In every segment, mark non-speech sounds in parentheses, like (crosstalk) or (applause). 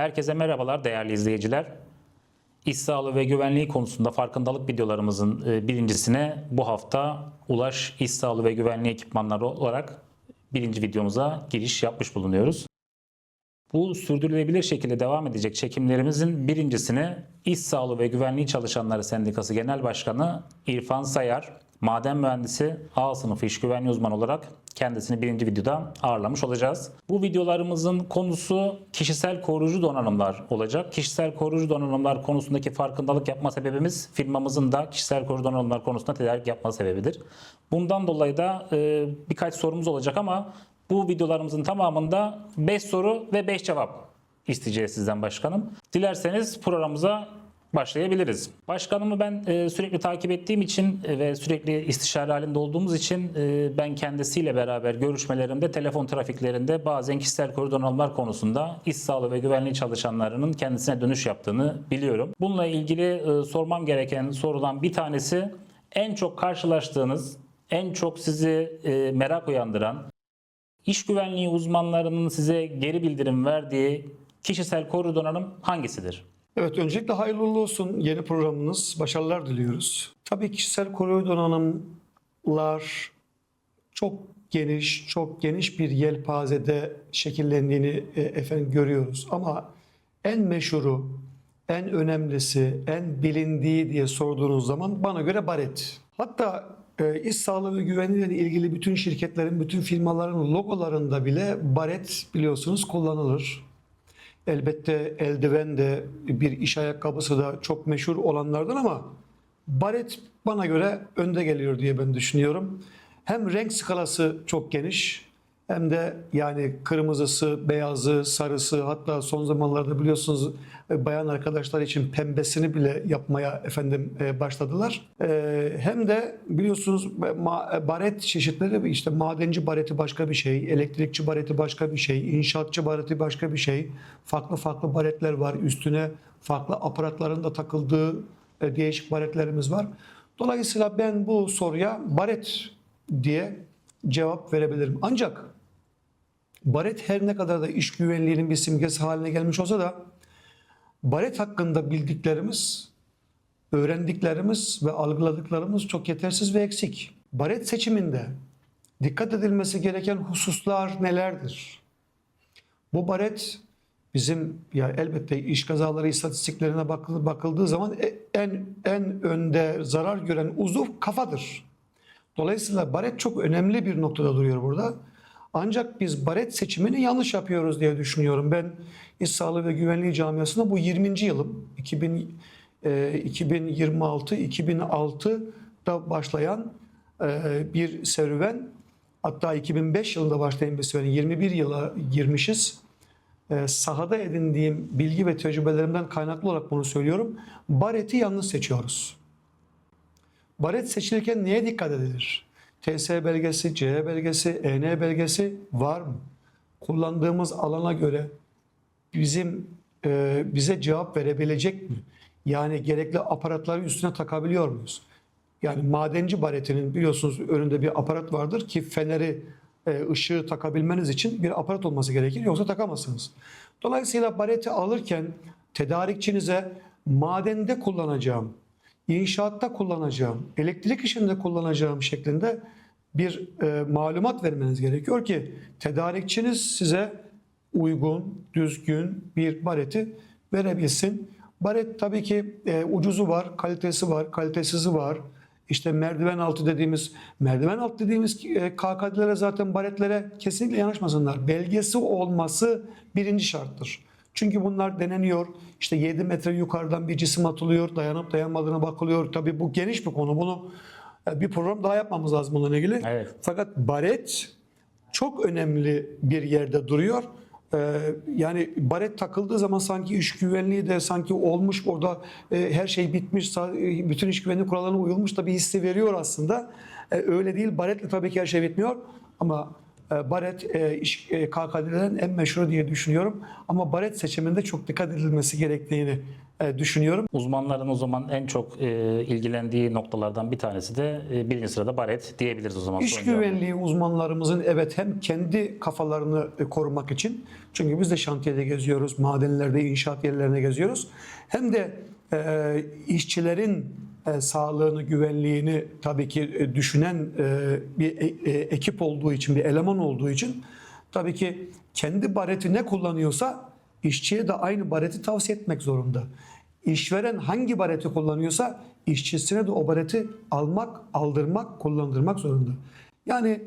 Herkese merhabalar değerli izleyiciler. İş sağlığı ve güvenliği konusunda farkındalık videolarımızın e, birincisine bu hafta Ulaş İş Sağlığı ve Güvenliği ekipmanları olarak birinci videomuza giriş yapmış bulunuyoruz. Bu sürdürülebilir şekilde devam edecek çekimlerimizin birincisini İş Sağlığı ve Güvenliği Çalışanları Sendikası Genel Başkanı İrfan Sayar, maden mühendisi A sınıfı iş güvenliği uzmanı olarak kendisini birinci videoda ağırlamış olacağız. Bu videolarımızın konusu kişisel koruyucu donanımlar olacak. Kişisel koruyucu donanımlar konusundaki farkındalık yapma sebebimiz firmamızın da kişisel koruyucu donanımlar konusunda tedarik yapma sebebidir. Bundan dolayı da e, birkaç sorumuz olacak ama bu videolarımızın tamamında 5 soru ve 5 cevap isteyeceğiz sizden başkanım. Dilerseniz programımıza başlayabiliriz. Başkanımı ben e, sürekli takip ettiğim için e, ve sürekli istişare halinde olduğumuz için e, ben kendisiyle beraber görüşmelerimde, telefon trafiklerinde bazen kişisel koruyucu donanımlar konusunda iş sağlığı ve güvenliği çalışanlarının kendisine dönüş yaptığını biliyorum. Bununla ilgili e, sormam gereken sorudan bir tanesi en çok karşılaştığınız, en çok sizi e, merak uyandıran, İş güvenliği uzmanlarının size geri bildirim verdiği kişisel koruyucu donanım hangisidir? Evet, öncelikle hayırlı olsun yeni programınız. Başarılar diliyoruz. Tabii kişisel koruyucu donanımlar çok geniş, çok geniş bir yelpazede şekillendiğini e, efendim görüyoruz. Ama en meşhuru, en önemlisi, en bilindiği diye sorduğunuz zaman bana göre baret. Hatta e, iş sağlığı ve güvenliğiyle ilgili bütün şirketlerin, bütün firmaların logolarında bile baret biliyorsunuz kullanılır. Elbette eldiven de bir iş ayakkabısı da çok meşhur olanlardan ama baret bana göre önde geliyor diye ben düşünüyorum. Hem renk skalası çok geniş hem de yani kırmızısı, beyazı, sarısı hatta son zamanlarda biliyorsunuz e, bayan arkadaşlar için pembesini bile yapmaya efendim e, başladılar. E, Hem de biliyorsunuz baret çeşitleri işte madenci bareti başka bir şey, elektrikçi bareti başka bir şey, inşaatçı bareti başka bir şey. Farklı farklı baretler var. Üstüne farklı aparatların da takıldığı değişik baretlerimiz var. Dolayısıyla ben bu soruya baret diye cevap verebilirim. Ancak baret her ne kadar da iş güvenliğinin bir simgesi haline gelmiş olsa da baret hakkında bildiklerimiz, öğrendiklerimiz ve algıladıklarımız çok yetersiz ve eksik. Baret seçiminde dikkat edilmesi gereken hususlar nelerdir? Bu baret bizim ya elbette iş kazaları istatistiklerine bakıldığı, zaman e- en en önde zarar gören uzuv kafadır. Dolayısıyla baret çok önemli bir noktada duruyor burada. Ancak biz baret seçimini yanlış yapıyoruz diye düşünüyorum. Ben İş Sağlığı ve Güvenliği Camiası'nda bu 20. yılım 2000, e, 2026-2006'da başlayan e, bir serüven. Hatta 2005 yılında başlayan bir serüven. 21 yıla girmişiz. E, sahada edindiğim bilgi ve tecrübelerimden kaynaklı olarak bunu söylüyorum. Bareti yanlış seçiyoruz. Baret seçilirken neye dikkat edilir? TS belgesi, C belgesi, EN belgesi var mı? Kullandığımız alana göre bizim e, bize cevap verebilecek mi? Yani gerekli aparatları üstüne takabiliyor muyuz? Yani madenci baretinin biliyorsunuz önünde bir aparat vardır ki feneri e, ışığı takabilmeniz için bir aparat olması gerekir yoksa takamazsınız. Dolayısıyla bareti alırken tedarikçinize madende kullanacağım, inşaatta kullanacağım, elektrik işinde kullanacağım şeklinde bir e, malumat vermeniz gerekiyor ki tedarikçiniz size uygun, düzgün bir bareti verebilsin. Baret tabii ki e, ucuzu var, kalitesi var, kalitesizi var. İşte merdiven altı dediğimiz, merdiven altı dediğimiz e, KKD'lere zaten baretlere kesinlikle yanaşmasınlar. Belgesi olması birinci şarttır. Çünkü bunlar deneniyor. İşte 7 metre yukarıdan bir cisim atılıyor. Dayanıp dayanmadığına bakılıyor. Tabii bu geniş bir konu. Bunu e, bir program daha yapmamız lazım bununla ilgili. Evet. Fakat baret çok önemli bir yerde duruyor. Ee, yani baret takıldığı zaman sanki iş güvenliği de sanki olmuş orada e, her şey bitmiş, e, bütün iş güvenliği kurallarına uyulmuş da bir hissi veriyor aslında. E, öyle değil. Baretle tabii ki her şey bitmiyor ama baret e, e, KKD'lerin en meşhur diye düşünüyorum. Ama baret seçiminde çok dikkat edilmesi gerektiğini e, düşünüyorum. Uzmanların o zaman en çok e, ilgilendiği noktalardan bir tanesi de e, birinci sırada baret diyebiliriz o zaman. İş Son cevabı. güvenliği uzmanlarımızın evet hem kendi kafalarını e, korumak için çünkü biz de şantiyede geziyoruz, madenlerde, inşaat yerlerine geziyoruz. Hem de e, işçilerin e, sağlığını, güvenliğini tabii ki e, düşünen e, bir ekip olduğu için, bir eleman olduğu için tabii ki kendi bareti ne kullanıyorsa işçiye de aynı bareti tavsiye etmek zorunda. İşveren hangi bareti kullanıyorsa işçisine de o bareti almak, aldırmak, kullandırmak zorunda. Yani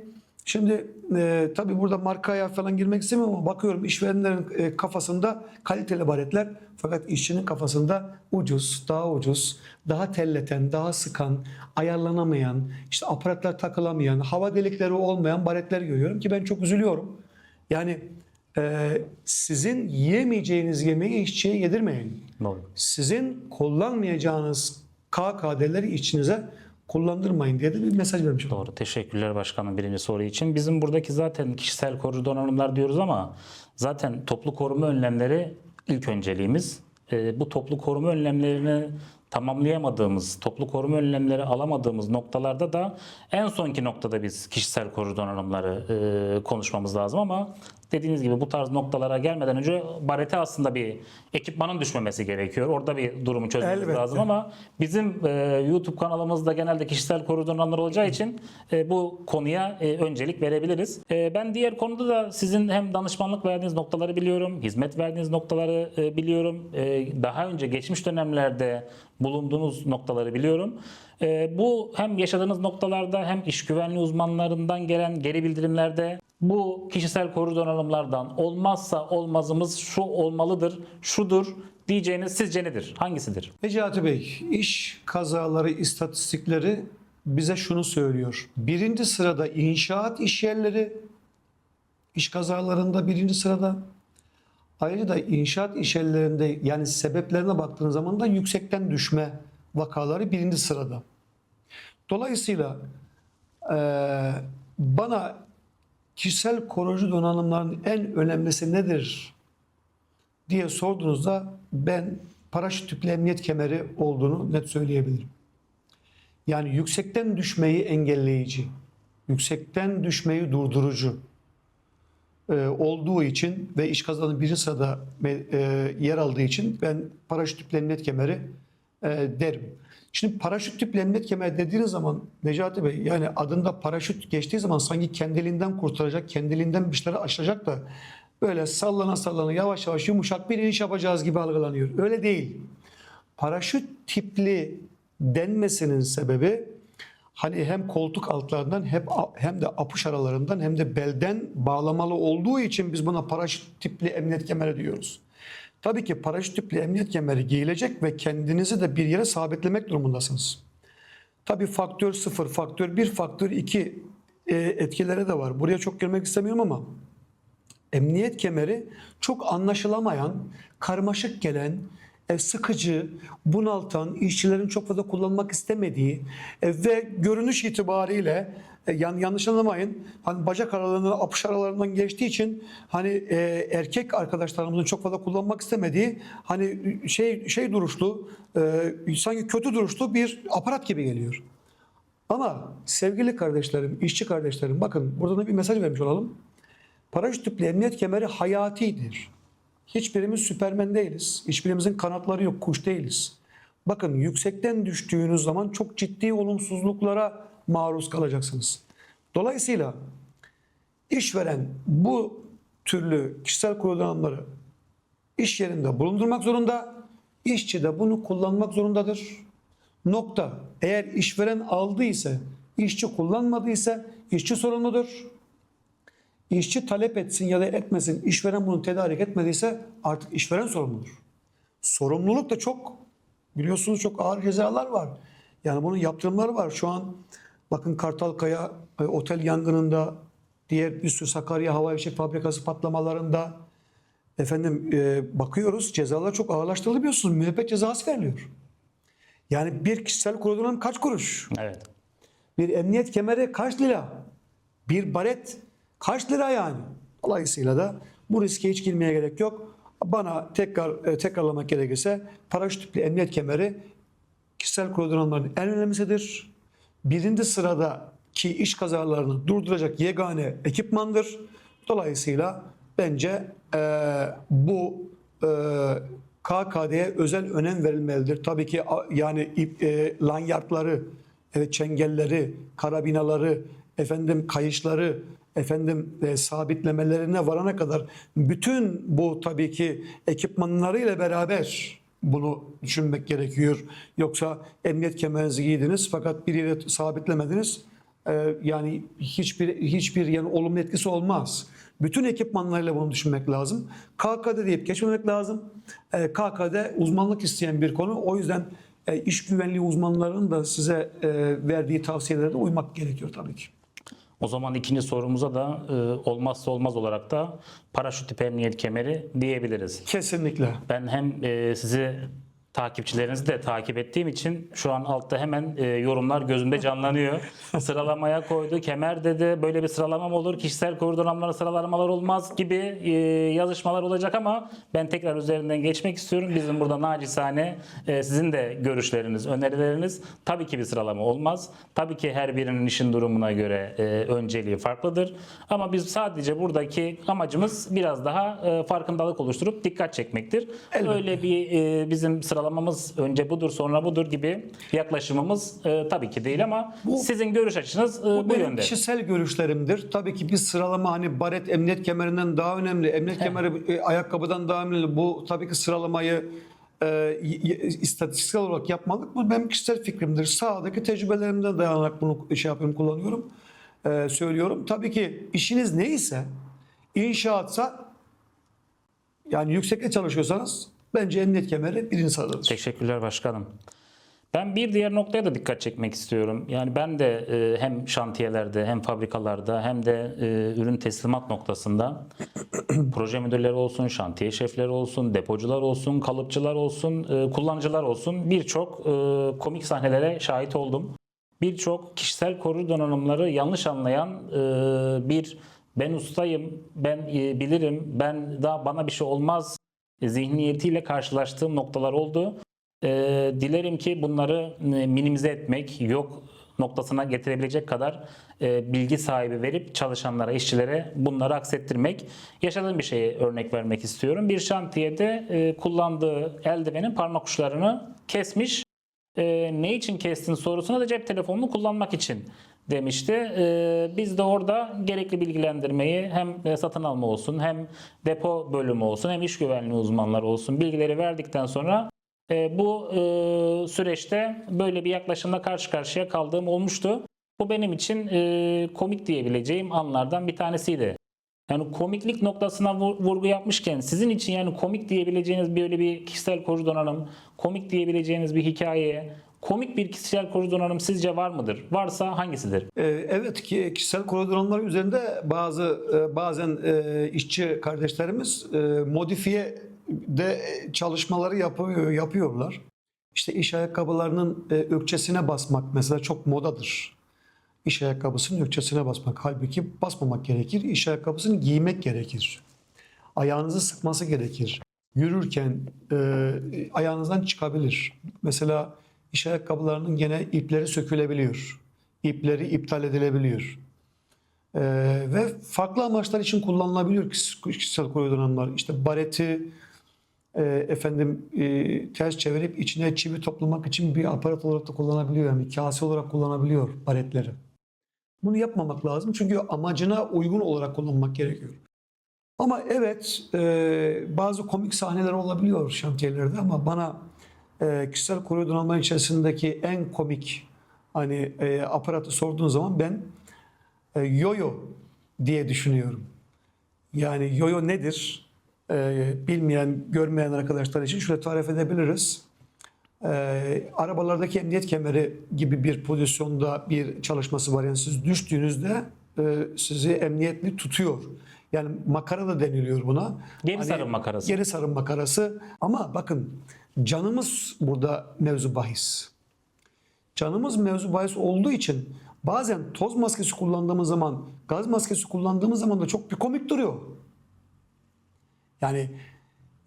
şimdi e, tabii burada markaya falan girmek istemiyorum ama bakıyorum işverenlerin e, kafasında kaliteli baretler fakat işçinin kafasında ucuz, daha ucuz, daha telleten, daha sıkan, ayarlanamayan, işte aparatlar takılamayan, hava delikleri olmayan baretler görüyorum ki ben çok üzülüyorum. Yani e, sizin yiyemeyeceğiniz yemeği işçiye yedirmeyin Doğru. sizin kullanmayacağınız KKD'leri içinize kullandırmayın diye de bir mesaj vermiş. Doğru. Teşekkürler başkanım birinci soru için. Bizim buradaki zaten kişisel koruyucu donanımlar diyoruz ama zaten toplu koruma önlemleri ilk önceliğimiz. Ee, bu toplu koruma önlemlerini tamamlayamadığımız, toplu koruma önlemleri alamadığımız noktalarda da en sonki noktada biz kişisel koruyucu donanımları e, konuşmamız lazım ama dediğiniz gibi bu tarz noktalara gelmeden önce barete aslında bir ekipmanın düşmemesi gerekiyor. Orada bir durumu çözmemiz Elbette. lazım ama bizim e, YouTube kanalımızda genelde kişisel koruyucu donanımlar olacağı için e, bu konuya e, öncelik verebiliriz. E, ben diğer konuda da sizin hem danışmanlık verdiğiniz noktaları biliyorum, hizmet verdiğiniz noktaları e, biliyorum. E, daha önce geçmiş dönemlerde bulunduğunuz noktaları biliyorum. E, bu hem yaşadığınız noktalarda hem iş güvenliği uzmanlarından gelen geri bildirimlerde bu kişisel koruyucu donanımlardan olmazsa olmazımız şu olmalıdır, şudur diyeceğiniz sizce nedir? Hangisidir? Necati Bey, iş kazaları istatistikleri bize şunu söylüyor. Birinci sırada inşaat iş yerleri, iş kazalarında birinci sırada. Ayrıca da inşaat iş yerlerinde yani sebeplerine baktığınız zaman da yüksekten düşme vakaları birinci sırada. Dolayısıyla eee, bana kişisel koruyucu donanımların en önemlisi nedir diye sorduğunuzda ben paraşüt tüplü emniyet kemeri olduğunu net söyleyebilirim. Yani yüksekten düşmeyi engelleyici, yüksekten düşmeyi durdurucu e, olduğu için ve iş kazanın birinci sırada e, yer aldığı için ben paraşüt tüplü emniyet kemeri e, derim. Şimdi paraşüt tüplü emniyet kemeri dediğiniz zaman Necati Bey yani adında paraşüt geçtiği zaman sanki kendiliğinden kurtaracak, kendiliğinden bir şeyleri aşacak da böyle sallana sallana yavaş yavaş yumuşak bir iniş yapacağız gibi algılanıyor. Öyle değil. Paraşüt tipli denmesinin sebebi hani hem koltuk altlarından hem hem de apış aralarından hem de belden bağlamalı olduğu için biz buna paraşüt tipli emniyet kemeri diyoruz. Tabii ki paraşüt tipli emniyet kemeri giyilecek ve kendinizi de bir yere sabitlemek durumundasınız. Tabii faktör 0, faktör 1, faktör 2 e, etkileri de var. Buraya çok girmek istemiyorum ama emniyet kemeri çok anlaşılamayan, karmaşık gelen, sıkıcı, bunaltan, işçilerin çok fazla kullanmak istemediği e, ve görünüş itibariyle e, yan, yanlış anlamayın hani bacak aralarından, apış aralarından geçtiği için hani e, erkek arkadaşlarımızın çok fazla kullanmak istemediği hani şey şey duruşlu, e, sanki kötü duruşlu bir aparat gibi geliyor. Ama sevgili kardeşlerim, işçi kardeşlerim bakın burada da bir mesaj vermiş olalım. Paraşüt tüplü emniyet kemeri hayatidir. Hiçbirimiz süpermen değiliz. Hiçbirimizin kanatları yok, kuş değiliz. Bakın yüksekten düştüğünüz zaman çok ciddi olumsuzluklara maruz kalacaksınız. Dolayısıyla işveren bu türlü kişisel kullanımları iş yerinde bulundurmak zorunda, işçi de bunu kullanmak zorundadır. Nokta. Eğer işveren aldıysa, işçi kullanmadıysa işçi sorumludur. İşçi talep etsin ya da etmesin, işveren bunu tedarik etmediyse artık işveren sorumludur. Sorumluluk da çok, biliyorsunuz çok ağır cezalar var. Yani bunun yaptırımları var. Şu an bakın Kartalkaya e, otel yangınında, diğer bir sürü Sakarya Hava Fişek Fabrikası patlamalarında efendim e, bakıyoruz cezalar çok ağırlaştırıldı biliyorsunuz. Müebbet cezası veriliyor. Yani bir kişisel kurulunun kaç kuruş? Evet. Bir emniyet kemeri kaç lira? Bir baret Kaç lira yani? Dolayısıyla da bu riske hiç girmeye gerek yok. Bana tekrar e, tekrarlamak gerekirse paraşütlü emniyet kemeri kişisel koordinatların en önemlisidir. Birinci sıradaki iş kazalarını durduracak yegane ekipmandır. Dolayısıyla bence e, bu e, KKD'ye özel önem verilmelidir. Tabii ki yani e, lanyardları, evet, çengelleri, karabinaları, efendim kayışları, efendim e, sabitlemelerine varana kadar bütün bu tabii ki ekipmanlarıyla beraber bunu düşünmek gerekiyor. Yoksa emniyet kemerinizi giydiniz fakat bir yere sabitlemediniz. Ee, yani hiçbir hiçbir yani olumlu etkisi olmaz. Bütün ekipmanlarıyla bunu düşünmek lazım. KKD deyip geçmemek lazım. Ee, KKD uzmanlık isteyen bir konu. O yüzden e, iş güvenliği uzmanlarının da size e, verdiği tavsiyelere de uymak gerekiyor tabii ki. O zaman ikinci sorumuza da e, olmazsa olmaz olarak da paraşüt tipi emniyet kemeri diyebiliriz. Kesinlikle. Ben hem e, sizi takipçilerinizi de takip ettiğim için şu an altta hemen e, yorumlar gözümde canlanıyor. (laughs) Sıralamaya koydu. Kemer dedi. Böyle bir sıralama mı olur? Kişisel koridorlamlara sıralamalar olmaz gibi e, yazışmalar olacak ama ben tekrar üzerinden geçmek istiyorum. Bizim burada nacizane e, sizin de görüşleriniz, önerileriniz tabii ki bir sıralama olmaz. Tabii ki her birinin işin durumuna göre e, önceliği farklıdır. Ama biz sadece buradaki amacımız biraz daha e, farkındalık oluşturup dikkat çekmektir. Elbette. Öyle bir e, bizim sıralamamız önce budur sonra budur gibi yaklaşımımız e, tabii ki değil ama sizin görüş açınız e, bu, Bu yönde. kişisel görüşlerimdir. Tabii ki bir sıralama hani baret emniyet kemerinden daha önemli, emniyet kemeri e, ayakkabıdan daha önemli. Bu tabii ki sıralamayı e, istatistiksel olarak yapmalık. Bu benim kişisel fikrimdir. Sahadaki tecrübelerimden dayanarak bunu şey yapıyorum, kullanıyorum, e, söylüyorum. Tabii ki işiniz neyse, inşaatsa yani yüksekte çalışıyorsanız bence emniyet kemeri birinci sıradadır. Teşekkürler başkanım. Ben bir diğer noktaya da dikkat çekmek istiyorum. Yani ben de e, hem şantiyelerde hem fabrikalarda hem de e, ürün teslimat noktasında (clears throat) proje müdürleri olsun, şantiye şefleri olsun, depocular olsun, kalıpçılar olsun, e, kullanıcılar olsun birçok komik sahnelere şahit oldum. Birçok kişisel koruyucu donanımları yanlış anlayan bir ben ustayım, ben bilirim, ben daha bana bir şey olmaz zihniyetiyle karşılaştığım noktalar oldu. Ee, dilerim ki bunları e, minimize etmek, yok noktasına getirebilecek kadar e, bilgi sahibi verip çalışanlara, işçilere bunları aksettirmek. Yaşadığım bir şeye örnek vermek istiyorum. Bir şantiyede e, kullandığı eldivenin parmak uçlarını kesmiş. E, ne için kestin sorusuna da cep telefonunu kullanmak için demişti. E, biz de orada gerekli bilgilendirmeyi hem e, satın alma olsun hem depo bölümü olsun hem iş güvenliği uzmanları olsun bilgileri verdikten sonra e, bu e, süreçte böyle bir yaklaşımla karşı karşıya kaldığım olmuştu. Bu benim için e, komik diyebileceğim anlardan bir tanesiydi. Yani komiklik noktasına vur- vurgu yapmışken sizin için yani komik diyebileceğiniz böyle bir kişisel koruyucu donanım, komik diyebileceğiniz bir hikaye, komik bir kişisel koruyucu donanım sizce var mıdır? Varsa hangisidir? Ee, Evet ki kişisel koridorlar üzerinde bazı e, bazen e, işçi kardeşlerimiz e, modifiye de çalışmaları yapıyor yapıyorlar. İşte iş ayakkabılarının ökçesine basmak mesela çok modadır. İş ayakkabısının ökçesine basmak. Halbuki basmamak gerekir. İş ayakkabısını giymek gerekir. Ayağınızı sıkması gerekir. Yürürken e, ayağınızdan çıkabilir. Mesela iş ayakkabılarının gene ipleri sökülebiliyor. İpleri iptal edilebiliyor. E, ve farklı amaçlar için kullanılabiliyor kişis- kişisel koruyucu. İşte bareti e, efendim e, ters çevirip içine çivi toplamak için bir aparat olarak da kullanabiliyor. Yani kase olarak kullanabiliyor baretleri. Bunu yapmamak lazım çünkü amacına uygun olarak kullanmak gerekiyor. Ama evet e, bazı komik sahneler olabiliyor şantiyelerde ama bana e, kişisel koruyucu donanımların içerisindeki en komik hani e, aparatı sorduğun zaman ben e, yoyo diye düşünüyorum. Yani yoyo nedir? E, bilmeyen, görmeyen arkadaşlar için şöyle tarif edebiliriz. E, arabalardaki emniyet kemeri gibi bir pozisyonda bir çalışması var. Yani siz düştüğünüzde e, sizi emniyetli tutuyor. Yani makara da deniliyor buna. Geri sarım makarası. Geri sarım makarası. Ama bakın canımız burada mevzu bahis. Canımız mevzu bahis olduğu için Bazen toz maskesi kullandığımız zaman, gaz maskesi kullandığımız zaman da çok bir komik duruyor. Yani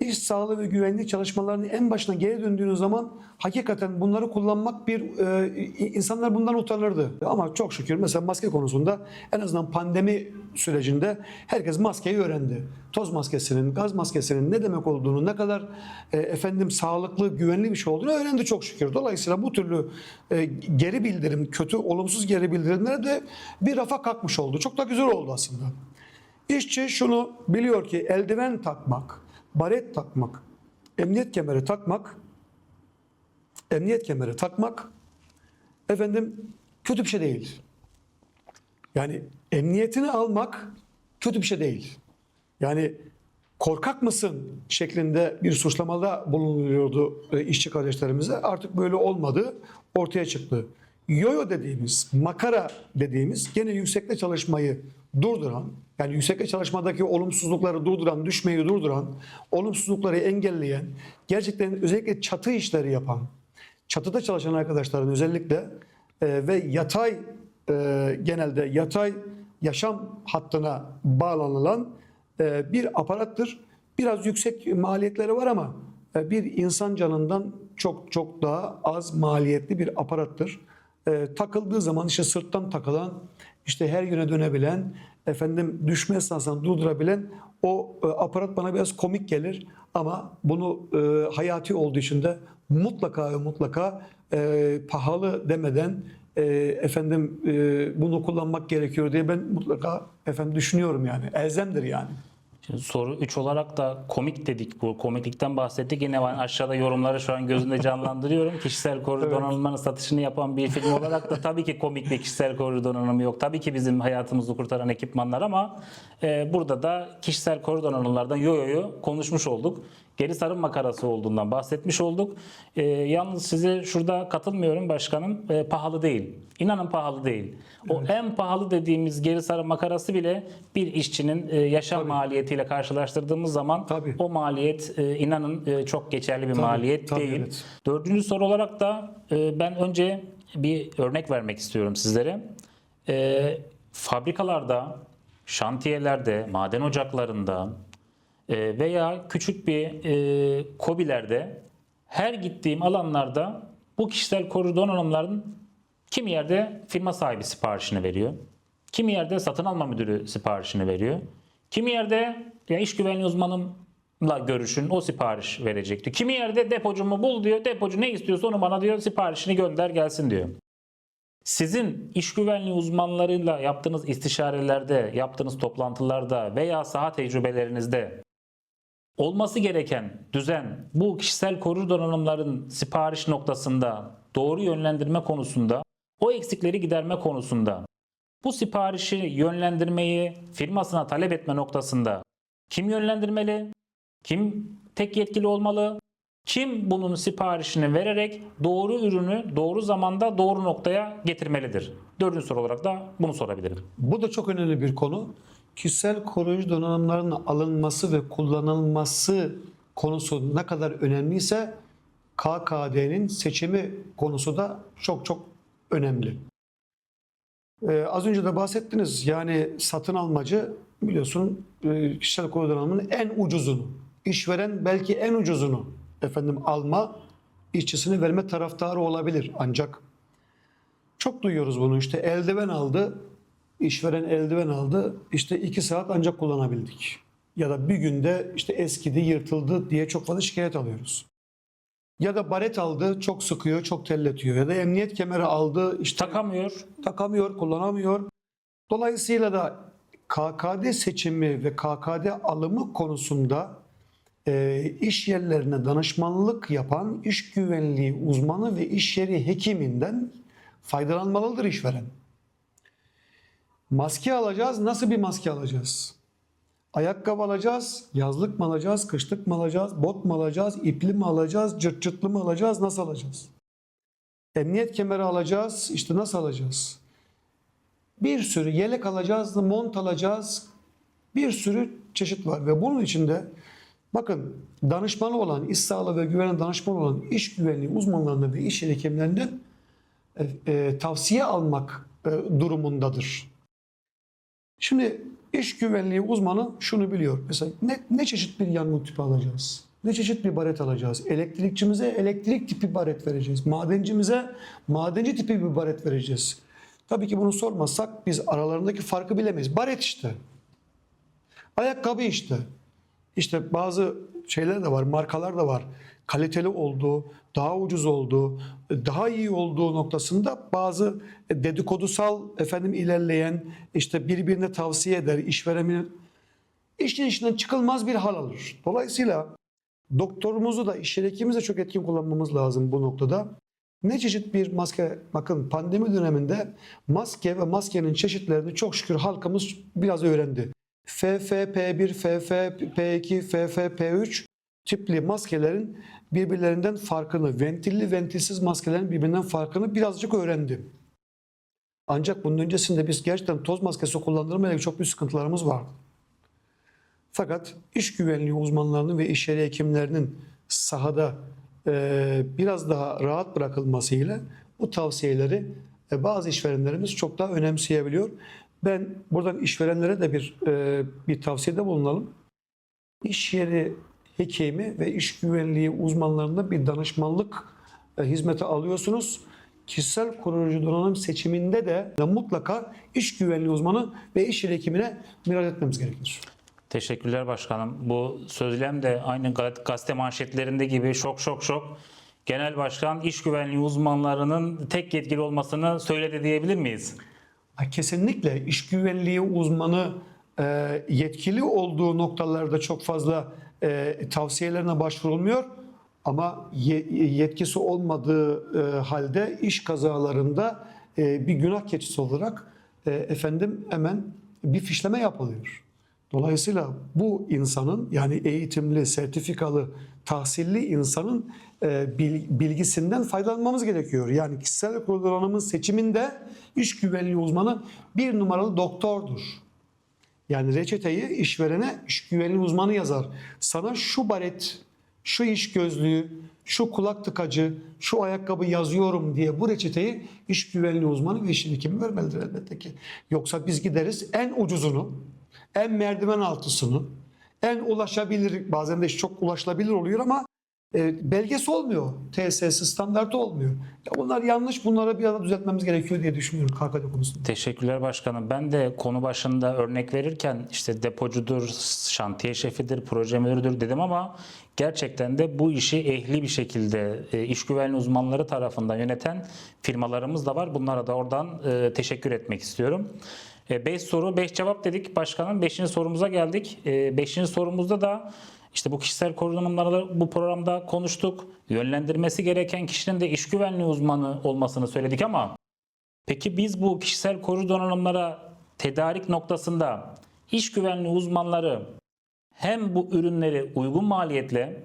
iş sağlığı ve güvenlik çalışmalarının en başına geri döndüğünüz zaman hakikaten bunları kullanmak bir e, insanlar bundan utanırdı. Ama çok şükür mesela maske konusunda en azından pandemi sürecinde herkes maskeyi öğrendi. Toz maskesinin, gaz maskesinin ne demek olduğunu, ne kadar e, efendim sağlıklı, güvenli bir şey olduğunu öğrendi çok şükür. Dolayısıyla bu türlü e, geri bildirim, kötü, olumsuz geri bildirimler de bir rafa kalkmış oldu. Çok da güzel oldu aslında. İşçi şunu biliyor ki eldiven takmak, baret takmak, emniyet kemeri takmak, emniyet kemeri takmak efendim kötü bir şey değil. Yani emniyetini almak kötü bir şey değil. Yani korkak mısın şeklinde bir suçlamada bulunuyordu e, işçi kardeşlerimize. Artık böyle olmadı. Ortaya çıktı. Yoyo dediğimiz, makara dediğimiz gene yüksekte çalışmayı durduran, yani yüksekte çalışmadaki olumsuzlukları durduran, düşmeyi durduran, olumsuzlukları engelleyen, gerçekten özellikle çatı işleri yapan, çatıda çalışan arkadaşların özellikle e, ve yatay e, genelde yatay yaşam hattına bağlanılan e, bir aparattır. Biraz yüksek maliyetleri var ama e, bir insan canından çok çok daha az maliyetli bir aparattır. E, takıldığı zaman işte sırttan takılan, işte her yöne dönebilen, efendim düşme esnasında durdurabilen o e, aparat bana biraz komik gelir ama bunu e, hayati olduğu için de mutlaka ve mutlaka e, pahalı demeden e, efendim e, bunu kullanmak gerekiyor diye ben mutlaka efendim düşünüyorum yani. Elzemdir yani. Şimdi soru 3 olarak da komik dedik bu. Komiklikten bahsettik. Yine ben aşağıda yorumları şu an gözümde canlandırıyorum. Kişisel koruyucu Evet. donanımların satışını yapan bir film olarak da tabii ki komik bir kişisel koruyucu donanımı yok. Tabii ki bizim hayatımızı kurtaran ekipmanlar ama e, burada da kişisel koruyucu donanımlardan yoyoyu konuşmuş olduk. Geri sarım makarası olduğundan bahsetmiş olduk. E, yalnız size şurada katılmıyorum başkanım. E, pahalı değil. İnanın pahalı değil. O en pahalı dediğimiz geri sarım makarası bile bir işçinin e, yaşam maliyetiyle karşılaştırdığımız zaman Tabii. o maliyet e, inanın e, çok geçerli bir maliyet tabii, değil. evet. Dördüncü soru olarak da e, ben önce bir örnek vermek istiyorum sizlere. E, fabrikalarda, şantiyelerde, maden ocaklarında e, veya küçük bir e, kobilerde her gittiğim alanlarda bu kişisel koruyucu donanımların kimi yerde firma sahibi siparişini veriyor. Kimi yerde satın alma müdürü siparişini veriyor. Kimi yerde ya iş güvenliği uzmanımla görüşün o sipariş verecekti. Kimi yerde depocumu bul diyor. Depocu ne istiyorsa onu bana diyor siparişini gönder gelsin diyor. Sizin iş güvenliği uzmanlarıyla yaptığınız istişarelerde, yaptığınız toplantılarda veya saha tecrübelerinizde olması gereken düzen bu kişisel koruyucu donanımların sipariş noktasında doğru yönlendirme konusunda o eksikleri giderme konusunda bu siparişi yönlendirmeyi firmasına talep etme noktasında kim yönlendirmeli? Kim tek yetkili olmalı? Kim bunun siparişini vererek doğru ürünü doğru zamanda doğru noktaya getirmelidir? Dördüncü soru olarak da bunu sorabilirim. Bu da çok önemli bir konu. Kişisel koruyucu donanımların alınması ve kullanılması konusu ne kadar önemliyse KKD'nin seçimi konusu da çok çok önemli. Ee, az önce de bahsettiniz yani satın almacı biliyorsun e, kişisel koruyucu donanımının en ucuzunu, işveren belki en ucuzunu efendim alma, işçisini verme taraftarı olabilir ancak çok duyuyoruz bunu işte eldiven aldı, işveren eldiven aldı, işte iki saat ancak kullanabildik. Ya da bir günde işte eskidi, yırtıldı diye çok fazla şikayet alıyoruz. Ya da baret aldı, çok sıkıyor, çok telletiyor. Ya da emniyet kemeri aldı, işte Takamıyor. takamıyor, kullanamıyor. Dolayısıyla da KKD seçimi ve KKD alımı konusunda e, iş yerlerine danışmanlık yapan iş güvenliği uzmanı ve iş yeri hekiminden faydalanmalıdır işveren. Maske alacağız. Nasıl bir maske alacağız? Ayakkabı alacağız, yazlık mı alacağız, kışlık mı alacağız, bot mu alacağız, ipli mi alacağız, cırt cırtlı mı alacağız, nasıl alacağız? Emniyet kemeri alacağız, işte nasıl alacağız? Bir sürü yelek alacağız, mont alacağız, bir sürü çeşit var ve bunun içinde bakın danışmanı olan, iş sağlığı ve güvenliği danışmanı olan iş güvenliği uzmanlarından ve iş yeri hekimlerinden e, e, tavsiye almak e, durumundadır. Şimdi iş güvenliği uzmanı şunu biliyor. Mesela ne, ne çeşit bir yangın tüpü alacağız? Ne çeşit bir baret alacağız? Elektrikçimize elektrik tipi baret vereceğiz. Madencimize madenci tipi bir baret vereceğiz. Tabii ki bunu sormazsak biz aralarındaki farkı bilemeyiz. Baret işte. Ayakkabı işte. İşte bazı şeyler de var, markalar da var. Kaliteli olduğu, daha ucuz olduğu, daha iyi olduğu noktasında bazı dedikodusal efendim ilerleyen işte birbirine tavsiye eder, işverenin işin içinden çıkılmaz bir hal alır. Dolayısıyla doktorumuzu da iş de çok etkin kullanmamız lazım bu noktada. Ne çeşit bir maske, bakın pandemi döneminde maske ve maskenin çeşitlerini çok şükür halkımız biraz öğrendi. FFP1, FFP2, FFP3 tipli maskelerin birbirlerinden farkını, ventilli ventilsiz maskelerin birbirinden farkını birazcık öğrendi. Ancak bunun öncesinde biz gerçekten toz maskesi kullandırmayla çok büyük sıkıntılarımız vardı. Fakat iş güvenliği uzmanlarının ve iş yeri hekimlerinin sahada e, biraz daha rahat bırakılmasıyla bu tavsiyeleri e, bazı işverenlerimiz çok daha önemseyebiliyor. Ben buradan işverenlere de bir e, bir tavsiyede bulunalım. İş yeri hekimi ve iş güvenliği uzmanlarında bir danışmanlık e, hizmeti alıyorsunuz. Kişisel koruyucu donanım seçiminde de mutlaka iş güvenliği uzmanı ve iş yeri hekimine müracaat etmemiz gerekir. Teşekkürler başkanım. Bu sözlem de aynı ga- gazete manşetlerinde gibi şok şok şok. Genel Başkan iş güvenliği uzmanlarının tek yetkili olmasını söyledi diyebilir miyiz? Kesinlikle iş güvenliği uzmanı e, yetkili olduğu noktalarda çok fazla e, tavsiyelerine başvurulmuyor. Ama ye- yetkisi olmadığı e, halde iş kazalarında e, bir günah keçisi olarak e, efendim hemen bir fişleme yapılıyor. Dolayısıyla bu insanın yani eğitimli, sertifikalı, tahsilli insanın e, bil- bilgisinden faydalanmamız gerekiyor. Yani kişisel kullanımın seçiminde iş güvenliği uzmanı bir numaralı doktordur. Yani reçeteyi işverene iş güvenliği uzmanı yazar. Sana şu baret, şu iş gözlüğü, şu kulak tıkacı, şu ayakkabı yazıyorum diye bu reçeteyi iş güvenliği uzmanı ve iş hekimi vermelidir elbette ki. Yoksa biz gideriz en ucuzunu, en merdiven altısını, en ulaşabilir, bazen de çok ulaşılabilir oluyor ama e, belgesi olmuyor. TSS standartı olmuyor. Ya bunlar yanlış. Bunları biraz da düzeltmemiz gerekiyor diye düşünüyorum KKD konusunda. Teşekkürler başkanım. Ben de konu başında örnek verirken işte depocudur, şantiye şefidir, proje müdürüdür dedim ama gerçekten de bu işi ehli bir şekilde e, iş güvenliği uzmanları tarafından yöneten firmalarımız da var. Bunlara da oradan e, teşekkür etmek istiyorum. 5 soru 5 cevap dedik başkanım. 5. sorumuza geldik. 5. sorumuzda da işte bu kişisel korunumları bu programda konuştuk. Yönlendirmesi gereken kişinin de iş güvenliği uzmanı olmasını söyledik ama Peki biz bu kişisel koruyucu donanımlara tedarik noktasında iş güvenliği uzmanları hem bu ürünleri uygun maliyetle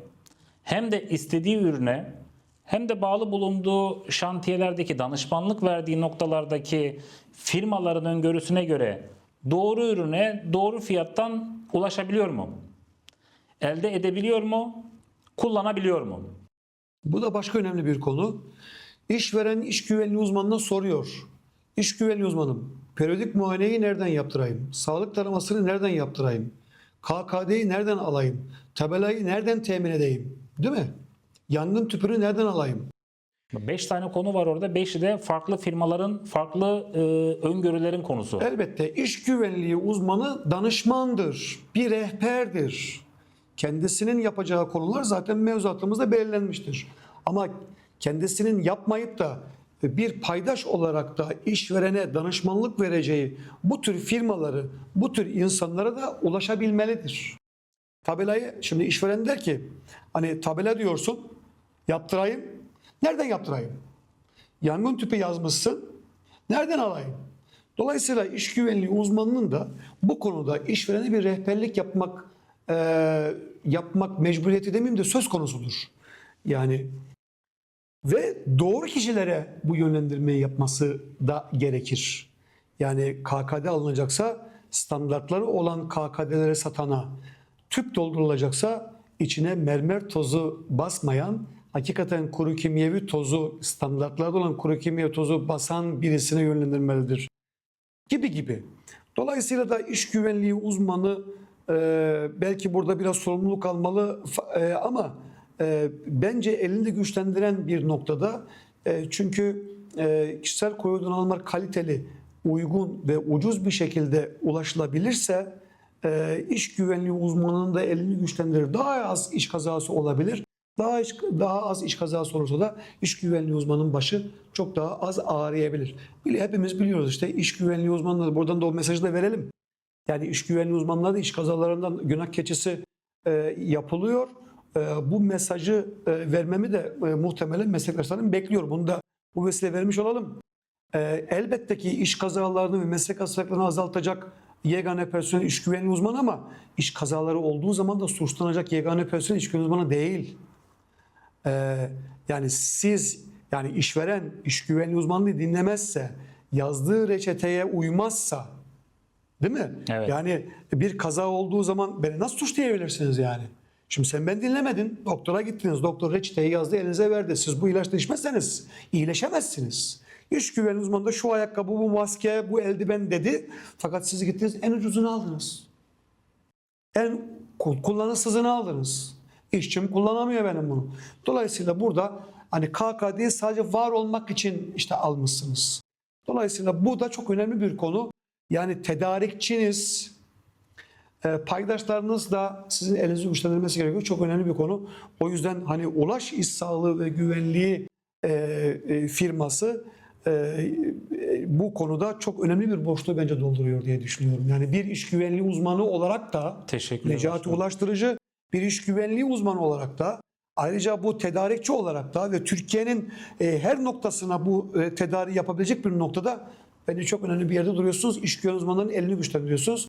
hem de istediği ürüne hem de bağlı bulunduğu şantiyelerdeki danışmanlık verdiği noktalardaki firmaların öngörüsüne göre doğru ürüne doğru fiyattan ulaşabiliyor mu? Elde edebiliyor mu? Kullanabiliyor mu? Bu da başka önemli bir konu. İşveren iş güvenliği uzmanına soruyor. İş güvenliği uzmanım, periyodik muayeneyi nereden yaptırayım? Sağlık taramasını nereden yaptırayım? KKD'yi nereden alayım? Tabelayı nereden temin edeyim? Değil mi? Yangın tüpünü nereden alayım? 5 tane konu var orada. 5'i de farklı firmaların, farklı e, öngörülerin konusu. Elbette iş güvenliği uzmanı danışmandır, bir rehberdir. Kendisinin yapacağı konular zaten mevzuatımızda belirlenmiştir. Ama kendisinin yapmayıp da bir paydaş olarak da işverene danışmanlık vereceği bu tür firmaları, bu tür insanlara da ulaşabilmelidir. Tabelayı şimdi işveren der ki hani tabela diyorsun yaptırayım. Nereden yaptırayım? Yangın tüpü yazmışsın. Nereden alayım? Dolayısıyla iş güvenliği uzmanının da bu konuda işverene bir rehberlik yapmak e, yapmak mecburiyeti demeyeyim de söz konusudur. Yani ve doğru kişilere bu yönlendirmeyi yapması da gerekir. Yani KKD alınacaksa standartları olan KKD'lere satana, tüp doldurulacaksa içine mermer tozu basmayan, hakikaten kuru kimyevi tozu, standartlarda olan kuru kimyevi tozu basan birisine yönlendirmelidir. gibi gibi. Dolayısıyla da iş güvenliği uzmanı e, belki burada biraz sorumluluk almalı e, ama e, bence elini güçlendiren bir noktada e, çünkü e, kişisel koruyucu donanımlar kaliteli, uygun ve ucuz bir şekilde ulaşılabilirse e, iş güvenliği uzmanının da elini güçlendirir. Daha az iş kazası olabilir. Daha iş, daha az iş kazası olursa da iş güvenliği uzmanının başı çok daha az ağrıyabilir. Bili- Hepimiz biliyoruz işte iş güvenliği uzmanları buradan da o mesajı da verelim. Yani iş güvenliği uzmanları iş kazalarından günah keçisi e, yapılıyor. E, bu mesajı e, vermemi de e, muhtemelen meslektaşlarım bekliyor. Bunu da bu vesile vermiş olalım. E, elbette ki iş kazalarını ve meslek hastalıklarını azaltacak yegane personel iş güvenliği uzmanı ama iş kazaları olduğu zaman da suçlanacak yegane personel iş güvenliği uzmanı değil. Ee, yani siz yani işveren iş güvenliği uzmanlığı dinlemezse, yazdığı reçeteye uymazsa değil mi? Evet. Yani bir kaza olduğu zaman beni nasıl suçlayabilirsiniz yani? Şimdi sen ben dinlemedin. Doktora gittiniz. Doktor reçeteyi yazdı elinize verdi. Siz bu ilaçla içmezseniz iyileşemezsiniz. İş güvenliği uzmanı da şu ayakkabı, bu maske, bu eldiven dedi. Fakat siz gittiniz en ucuzunu aldınız. En kul- kullanışsızını aldınız. İşçim kullanamıyor benim bunu. Dolayısıyla burada hani KK değil sadece var olmak için işte almışsınız. Dolayısıyla bu da çok önemli bir konu. Yani tedarikçiniz, e, paydaşlarınız da sizin elinizi güçlendirmesi gerekiyor. Çok önemli bir konu. O yüzden hani Ulaş İş Sağlığı ve Güvenliği e, e, firması bu konuda çok önemli bir boşluğu bence dolduruyor diye düşünüyorum. Yani bir iş güvenliği uzmanı olarak da. Necati başkanım. Ulaştırıcı bir iş güvenliği uzmanı olarak da ayrıca bu tedarikçi olarak da ve Türkiye'nin her noktasına bu tedariği yapabilecek bir noktada bence çok önemli bir yerde duruyorsunuz. İş güvenliği uzmanlarının elini güçlendiriyorsunuz.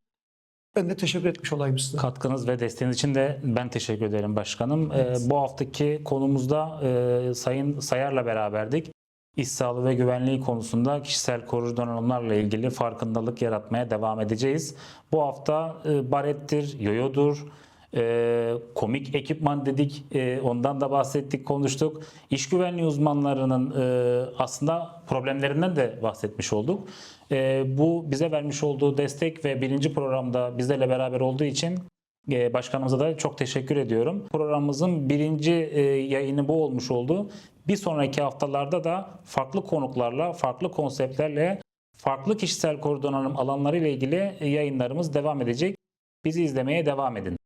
Ben de teşekkür etmiş olayım size. Katkınız ve desteğiniz için de ben teşekkür ederim başkanım. Ee, bu haftaki konumuzda e, Sayın Sayar'la beraberdik. İş sağlığı ve güvenliği konusunda kişisel koruyucu donanımlarla ilgili farkındalık yaratmaya devam edeceğiz. Bu hafta e, barettir, yoyodur, e, komik ekipman dedik, e, ondan da bahsettik, konuştuk. İş güvenliği uzmanlarının e, aslında problemlerinden de bahsetmiş olduk. E, bu bize vermiş olduğu destek ve birinci programda bizlerle beraber olduğu için Başkanımıza da çok teşekkür ediyorum. Programımızın birinci yayını bu olmuş oldu. Bir sonraki haftalarda da farklı konuklarla, farklı konseptlerle, farklı kişisel donanım alanları ile ilgili yayınlarımız devam edecek. Bizi izlemeye devam edin.